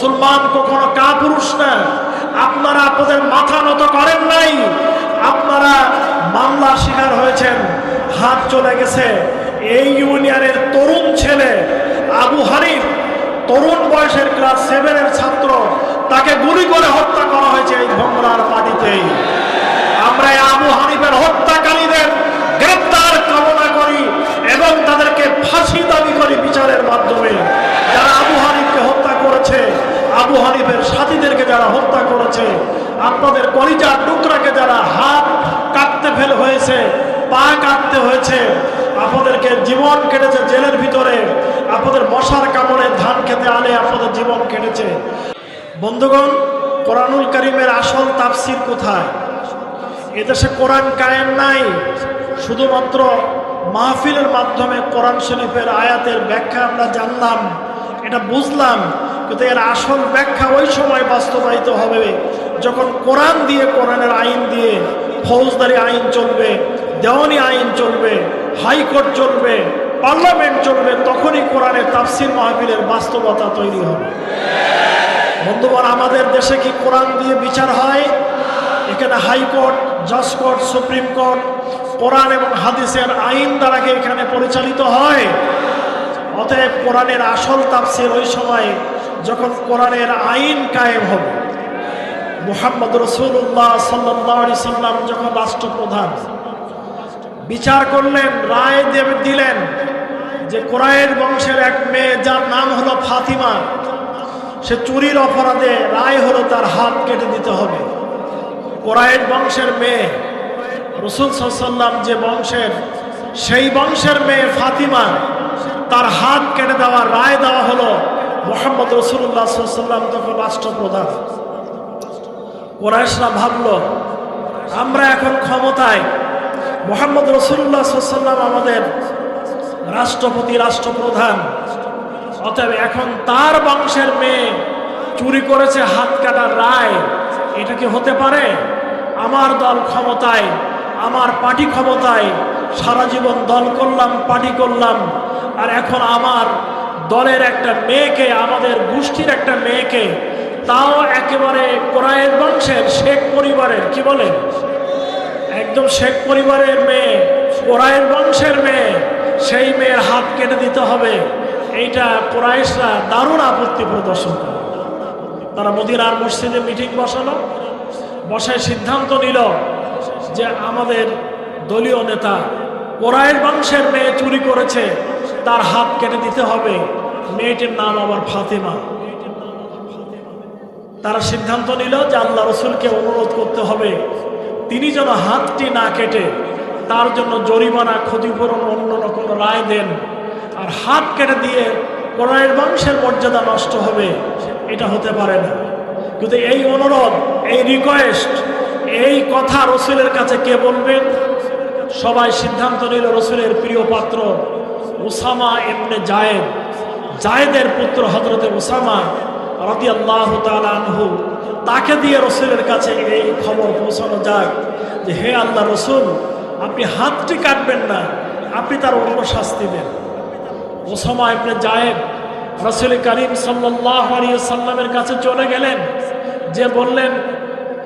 মুসলমান কখনো কাপুরুষ না। আপনারা আপনাদের মাথা নত করেন নাই। আপনারা মামলার শিকার হয়েছেন, হাত চলে গেছে। এই ইউনিয়নের তরুণ ছেলে আবু হানিফ, তরুণ বয়সের ক্লাস সেভেনের ছাত্র, তাকে গুলি করে হত্যা করা হয়েছে এই ভোমরার পানিতেই। আমরা আবু হানিফের হত্যাকারীদের গ্রেপ্তার কামনা করি এবং তাদেরকে ফাঁসি দাবি করি বিচারের মাধ্যমে যারা আবু হানিফকে হত্যা করেছে আবু হানিফের সাথীদেরকে যারা হত্যা করেছে আপনাদের কলিজার টুকরাকে যারা হাত কাটতে ফেল হয়েছে পা কাটতে হয়েছে আপনাদেরকে জীবন কেটেছে জেলের ভিতরে আপনাদের মশার কামড়ে ধান খেতে আলে আপনাদের জীবন কেটেছে বন্ধুগণ, কোরআনুল করিমের আসল তাফসির কোথায়? এদেশে কোরআন কায়েম নাই, শুধুমাত্র মাহফিলের মাধ্যমে কোরআন শরীফের আয়াতের ব্যাখ্যা আমরা জানলাম, এটা বুঝলাম, কিন্তু এর আসল ব্যাখ্যা ওই সময় বাস্তবায়িত হবে যখন কোরআন দিয়ে, কোরআনের আইন দিয়ে ফৌজদারি আইন চলবে, দেওয়ানি আইন চলবে, হাইকোর্ট চলবে, পার্লামেন্ট চলবে, তখনই কোরআনের তাফসির মাহফিলের বাস্তবতা তৈরি হবে। বন্ধুগণ আমাদের দেশে কি কোরআন দিয়ে বিচার হয়? এখানে হাইকোর্ট জজ কোর্ট সুপ্রিম কোর্ট, কোরআন এবং হাদিসের আইন দ্বারা এখানে পরিচালিত হয়? অতএব কোরআনের আসল তাফসির ওই সময় যখন কোরআনের আইন কায়েম হবে। মুহাম্মদ রসুল্লাহ সাল্লি সাল্লাম যখন রাষ্ট্রপ্রধান, বিচার করলেন, রায় দেবে দিলেন যে কোরআনের বংশের এক মেয়ে যার নাম হলো ফাতিমা। সে চুরির অপরাধে রায় হলো তার হাত কেটে দিতে হবে। কোরআন বংশের মেয়ে, রসুল সাল্লাম যে বংশের, সেই বংশের মেয়ে ফাতিমা, তার হাত কেটে দেওয়ার রায় দেওয়া হলো মোহাম্মদ রসুল্লাহ সাল্লাম তখন রাষ্ট্রপ্রধান। কোরআশরা ভাবল, আমরা এখন ক্ষমতায়। মোহাম্মদ রসুল্লাহ সাল্লাম আমাদের রাষ্ট্রপতি, রাষ্ট্রপ্রধান। অতএব এখন তার বংশের মেয়ে চুরি করেছে হাত কাটার রায়। এটা কি হতে পারে? আমার দল ক্ষমতায়, আমার পার্টি ক্ষমতায়, সারা জীবন দল করলাম, পার্টি করলাম। আর এখন আমার দলের একটা মেয়েকে, আমাদের গোষ্ঠীর একটা মেয়েকে, তাও একেবারে কোরআনের বংশের শেখ পরিবারের, কি বলে? একদম শেখ পরিবারের মেয়ে কোরআনের বংশের মেয়ে, সেই মেয়ের হাত কেটে দিতে হবে। এইটা কোরআশরা দারুণ আপত্তি প্রদর্শন করে। তারা মদিনার মসজিদে মিটিং বসালো, বসায় সিদ্ধান্ত নিল যে আমাদের দলীয় নেতা কোরআন বংশের মেয়ে চুরি করেছে, তার হাত কেটে দিতে হবে। মেয়েটির নাম আবার ফাতেমা। তারা সিদ্ধান্ত নিল যে আল্লাহ রসুলকে অনুরোধ করতে হবে। তিনি যেন হাতটি না কেটে তার জন্য জরিমানা, ক্ষতিপূরণ, অন্য কোনো রায় দেন। আর হাত কেটে দিয়ে কোরআনের বংশের মর্যাদা নষ্ট হবে, এটা হতে পারে না। কিন্তু এই অনুরোধ, এই রিকোয়েস্ট এই কথা রসুলের কাছে কে বলবেন সবাই সিদ্ধান্ত নিল রসুলের প্রিয় পাত্র ওসামা এমনি জায়েদ। জায়েদের পুত্র হজরতে ওসামা রদি আল্লাহ আনহু, তাকে দিয়ে রসুলের কাছে এই খবর পৌঁছানো যাক যে, হে আল্লাহ রসুল, আপনি হাতটি কাটবেন না, আপনি তার অন্য শাস্তি দেন। ওসামা ইবনে জায়েদ রসুল করিম সাল্লামের কাছে চলে গেলেন। যে বললেন,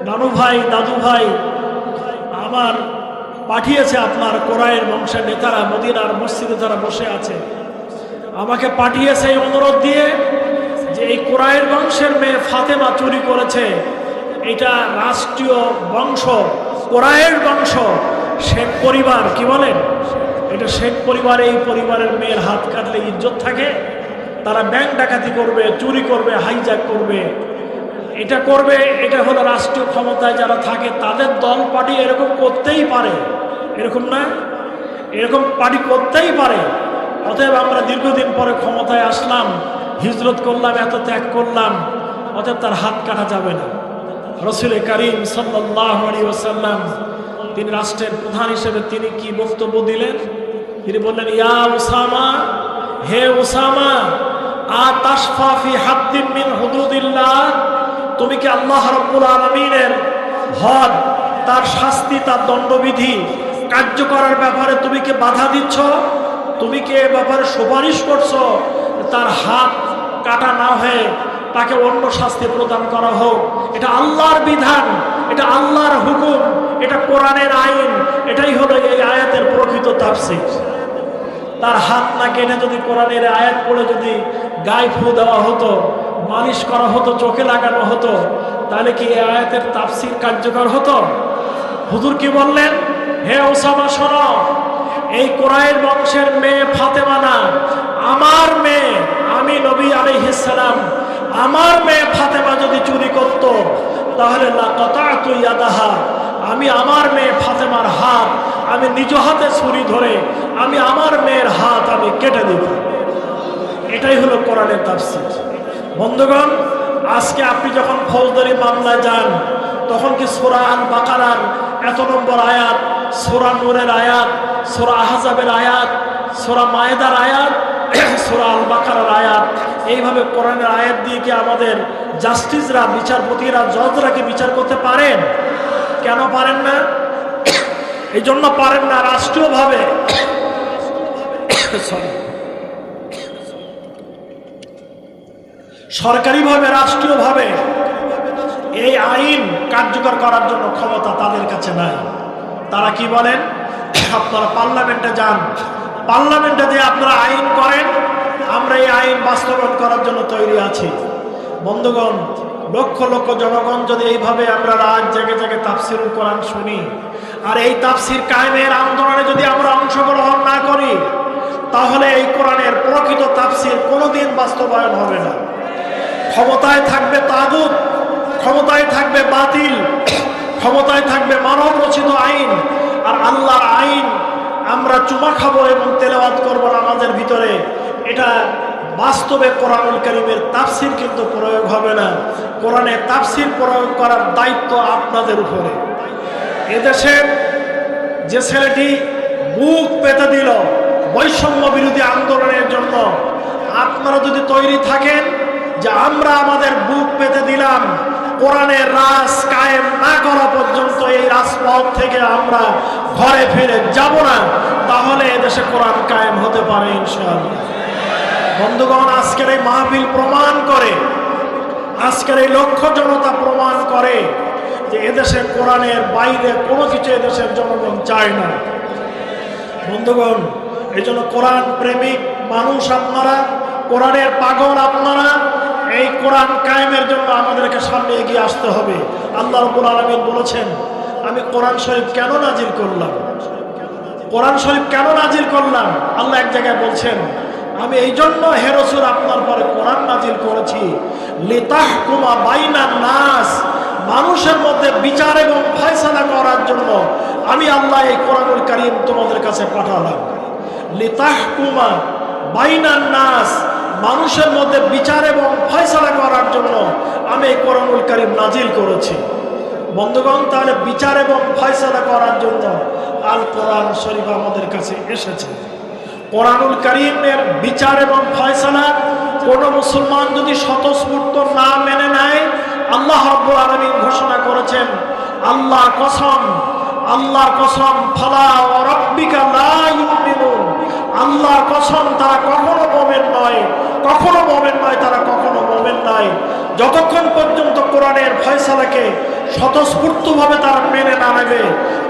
নানু ভাই, দাদু ভাই, আমার পাঠিয়েছে আপনার কোরআনের বংশের নেতারা, মদিনার মসজিদে তারা বসে আছে। আমাকে পাঠিয়েছে এই অনুরোধ দিয়ে যে এই কোরআনের বংশের মেয়ে ফাতেমা চুরি করেছে। এটা রাষ্ট্রীয় বংশ কোরআনের বংশ, শেখ পরিবার, কি বলেন? এটা শেখ পরিবার, এই পরিবারের মেয়ের হাত কাটলে ইজ্জত থাকে। তারা ব্যাংক ডাকাতি করবে, চুরি করবে, হাইজ্যাক করবে। এটা করবে, এটা হলো রাষ্ট্রীয় ক্ষমতায় যারা থাকে, তাদের দল পার্টি এরকম করতেই পারে। এরকম না? এরকম পার্টি করতেই পারে। অতএব আমরা দীর্ঘদিন পরে ক্ষমতায় আসলাম, হিজরত করলাম, এত ত্যাগ করলাম, অতএব তার হাত কাটা যাবে না। রসুল করিম সাল্লাহ আলী ওসাল্লাম তিনি রাষ্ট্রের প্রধান হিসেবে তিনি কি বক্তব্য দিলেন? তিনি বললেন, ইয়া ওসামা হে ওসামা আ তাসফাফি হাদ্দিন মিন হুদুদিল্লাহ, তুমি কি আল্লাহ রব্বুল আলমিনের হদ তার শাস্তি, তার দণ্ডবিধি কার্য করার ব্যাপারে তুমি কি বাধা দিচ্ছ? তুমি কি এ ব্যাপারে সুপারিশ করছ? তার হাত কাটা না হয়ে তাকে অন্য শাস্তি প্রদান করা হোক। এটা আল্লাহর বিধান, এটা আল্লাহর হুকুম, এটা কোরআনের আইন, এটাই হলো এই আয়াতের প্রকৃত তাফসির। তার হাত না কেটে যদি কোরআনের আয়াত পড়ে যদি গায়ে ফু দেওয়া হতো, মালিশ করা হতো, চোখে লাগানো হতো, তাহলে কি এই আয়াতের তাফসির কার্যকর হতো? হুজুর কি বললেন? হে ওসামা, শোনো, এই কোরআনের বংশের মেয়ে ফাতেমা না, আমার মেয়ে, আমি নবী আলাইহিসসালাম আমার মেয়ে ফাতেমা যদি চুরি করত, তাহলে লা কাতাতু ইয়াদাহা, আমি আমার মেয়ে ফাতেমার হাত, আমি নিজ হাতে ছুরি ধরে আমি আমার মেয়ের হাত আমি কেটে দেব। এটাই হলো কোরআনের তাফসীর। বন্ধুগণ, আজকে আপনি যখন ফৌজদারি মামলায় যান, তখন কি সোরা আল বাকারার এত নম্বর আয়াত, সোরা নূরের আয়াত, সোরা আহজাবের আয়াত, সোরা মায়েদার আয়াত, সোরা আল বাকারার আয়াত, এইভাবে কোরআনের আয়াত দিয়ে কি আমাদের জাস্টিসরা, বিচারপতিরা, জজরা কি বিচার করতে পারেন? কেন পারেন না? এই জন্য পারেন না, রাষ্ট্রীয়ভাবে সরকারিভাবে, রাষ্ট্রীয়ভাবে এই আইন কার্যকর করার জন্য ক্ষমতা তাদের কাছে নাই। তারা কি বলেন? আপনারা পার্লামেন্টে যান। পার্লামেন্টে যে আপনারা আইন করেন, আমরা এই আইন বাস্তবায়ন করার জন্য তৈরি আছি। বন্ধুগণ, লক্ষ লক্ষ জনগণ যদি এইভাবে আমরা রাত জেগে জেগে তাফসির কোরআন শুনি, আর এই তাফসির কায়েমের আন্দোলনে যদি আমরা অংশগ্রহণ না করি তাহলে এই কোরআনের প্রকৃত তাফসির কোনোদিন বাস্তবায়ন হবে না। ক্ষমতায় থাকবে তাগুত, ক্ষমতায় থাকবে বাতিল, ক্ষমতায় থাকবে মানব রচিত আইন। আর আল্লাহর আইন আমরা চুমা খাব এবং তেলাওয়াত করব আমাদের ভিতরে। এটা বাস্তবে কোরআনুল করিমের তাফসির কিন্তু প্রয়োগ হবে না। কোরআনে তাফসির প্রয়োগ করার দায়িত্ব আপনাদের উপরে। এদেশের যে ছেলেটি বুক পেতে দিল বৈষম্য বিরোধী আন্দোলনের জন্য আপনারা যদি তৈরি থাকেন যে আমরা আমাদের বুক পেতে দিলাম কোরআনের রাজ কায়েম না করা পর্যন্ত এই রাজপথ থেকে আমরা ঘরে ফিরে যাব না, তাহলে এদেশে কোরআন কায়েম হতে পারে ইনশাআল্লাহ। বন্ধুগণ, আজকের এই মাহফিল প্রমাণ করে, আজকের এই লক্ষ্য জনতা প্রমাণ করে যে এদেশে কোরআনের বাইরে কোনো কিছু এদেশের জনগণ চায় না। বন্ধুগণ এই জন্য কোরআন প্রেমিক মানুষ আপনারা, কোরআনের পাগল আপনারা, এই কোরআন কায়েমের জন্য আমাদেরকে সামনে এগিয়ে আসতে হবে। আল্লাহ রবুল আলমিন বলেছেন, আমি কোরআন শরীফ কেন নাজির করলাম? কোরআন শরীফ কেন নাজির করলাম? আল্লাহ এক জায়গায় বলছেন, আমি এই জন্য হেরসুর আপনার পরে কোরআন নাজির করেছি। লিতাহ কুমা বাইনার নাস, মানুষের মধ্যে বিচার এবং ফয়সালা করার জন্য আমি আল্লাহ এই কোরআনুল কারিম তোমাদের কাছে পাঠালাম। নাস, মানুষের মধ্যে বিচার এবং ফয়সালা করার জন্য আমি এই কোরআনুল কারিম নাজিল করেছি। বন্ধুগণ, তাহলে বিচার এবং ফয়সালা করার জন্য আল কোরআন শরীফ আমাদের কাছে এসেছে। কোরআনুল করিমের বিচার এবং ফয়সালা কোন মুসলমান যদি স্বতঃস্ফূর্ত না মেনে নেয়, আল্লাহ রব্বুল আলামিন ঘোষণা করেছেন আল্লাহ কসম আল্লাহ কসম, ফালা রব্বিকা লা ইউমিনুন। আল্লাহর কসম, তারা কখনো মোমেন নয়। কখনো মোমেন নয়, তারা কখনো মোমেন নয় যতক্ষণ পর্যন্ত কোরআনের ফয়সালাকে স্বতঃস্ফূর্তভাবে তারা মেনে না নেবে,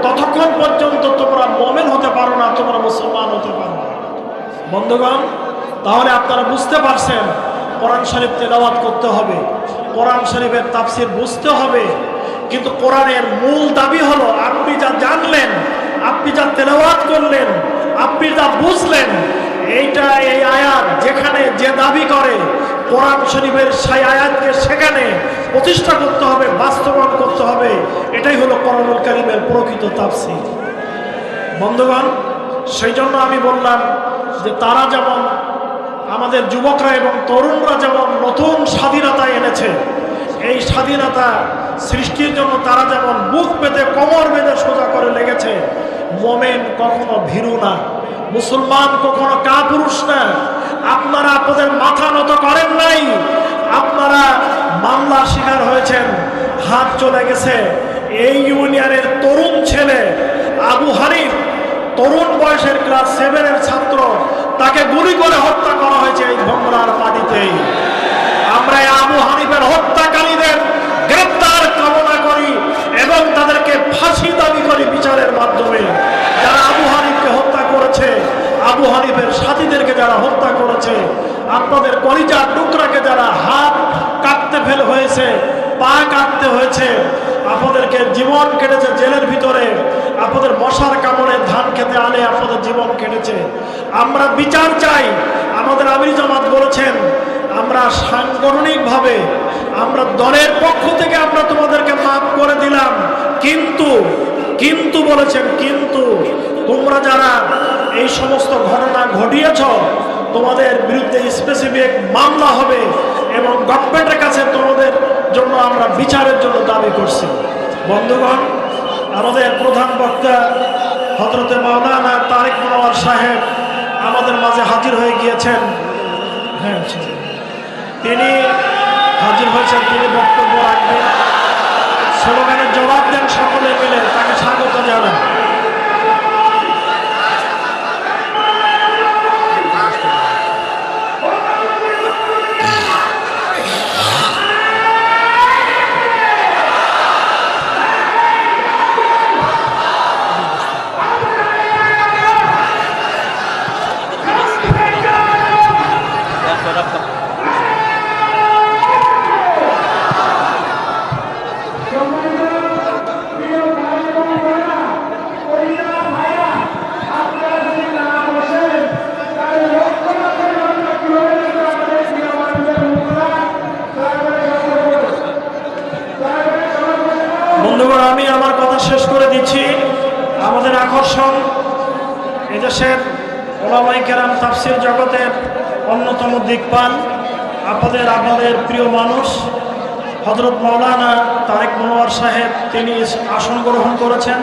ততক্ষণ পর্যন্ত তোমরা মোমেন হতে পারো না, তোমরা মুসলমান হতে পারো বন্ধুগণ, তাহলে আপনারা বুঝতে পারছেন, কোরআন শরীফ তেলাওয়াত করতে হবে। কোরআন শরীফের তাফসির বুঝতে হবে। কিন্তু কোরআনের মূল দাবি হলো, আপনি যা জানলেন, আপনি যা তেলাওয়াত করলেন আপনি যা বুঝলেন এইটা এই আয়াত যেখানে যে দাবি করে, কোরআন শরীফের সেই আয়াতকে সেখানে প্রতিষ্ঠা করতে হবে, বাস্তবায়ন করতে হবে, এটাই হলো কোরআনুল কারিমের প্রকৃত তাপসি বন্ধুগণ সেই জন্য আমি বললাম যে তারা যেমন আমাদের যুবকরা এবং তরুণরা যেমন নতুন স্বাধীনতা এনেছে, এই স্বাধীনতা সৃষ্টির জন্য তারা যেমন বুক পেতে কমর বেঁধে সোজা করে লেগেছে মোমেন কখনো ভীরু না, মুসলমান কখনো কাপুরুষ না। আপনারা আপনাদের মাথা নত করেন নাই। আপনারা মামলার শিকার হয়েছেন, হাত চলে গেছে। এই ইউনিয়নের তরুণ ছেলে আবু হানিফ, তরুণ বয়সের ক্লাস সেভেনের ছাত্র, তাকে গুলি করে হত্যা করা হয়েছে এই ভোমরার মাটিতেই। আমরা আবু হানিফের হত্যাকারীদের গ্রেপ্তার কামনা করি এবং তাদেরকে ফাঁসি দাবি করি বিচারের মাধ্যমে যারা আবু হানিফকে হত্যা করেছে, আবু হানিফের সাথীদেরকে যারা হত্যা করেছে, আপনাদের কলিজার টুকরাকে যারা হাত কাটতে ফেল হয়েছে, পা কাটতে হয়েছে, আপনাদেরকে জীবন কেটেছে জেলের ভিতরে, আপনাদের মশার কামড়ে ধান খেতে আনে, আপনাদের জীবন কেটেছে। আমরা বিচার চাই, আমাদের আমির জামাত বলেছেন, আমরা সাংগঠনিকভাবে, আমরা দলের পক্ষ থেকে আমরা তোমাদেরকে মাফ করে দিলাম, কিন্তু কিন্তু বলেছেন, কিন্তু তোমরা যারা এই সমস্ত ঘটনা ঘটিয়েছ, তোমাদের বিরুদ্ধে স্পেসিফিক মামলা হবে এবং গভর্নমেন্টের কাছে তোমাদের জন্য আমরা বিচারের জন্য দাবি করছি। বন্ধুগণ, আমাদের প্রধান বক্তা হজরতে মাওলানা তারেক মনোয়ার সাহেব আমাদের মাঝে হাজির হয়ে গিয়েছেন। হ্যাঁ তিনি হাজির হয়েছেন, তিনি বক্তব্য রাখবেন। স্লোগানের জবাব দেন সকলে মিলে তাকে স্বাগত জানান বন্ধুগণ আমি কথা শেষ করে দিচ্ছি। আমাদের আকর্ষণ এদেশের ওলামাই কেরাম তাফসির জগতের অন্যতম দিকপাল, আপনাদের আপনাদের প্রিয় মানুষ হজরত মৌলানা তারেক মনোয়ার সাহেব, তিনি আসন গ্রহণ করেছেন।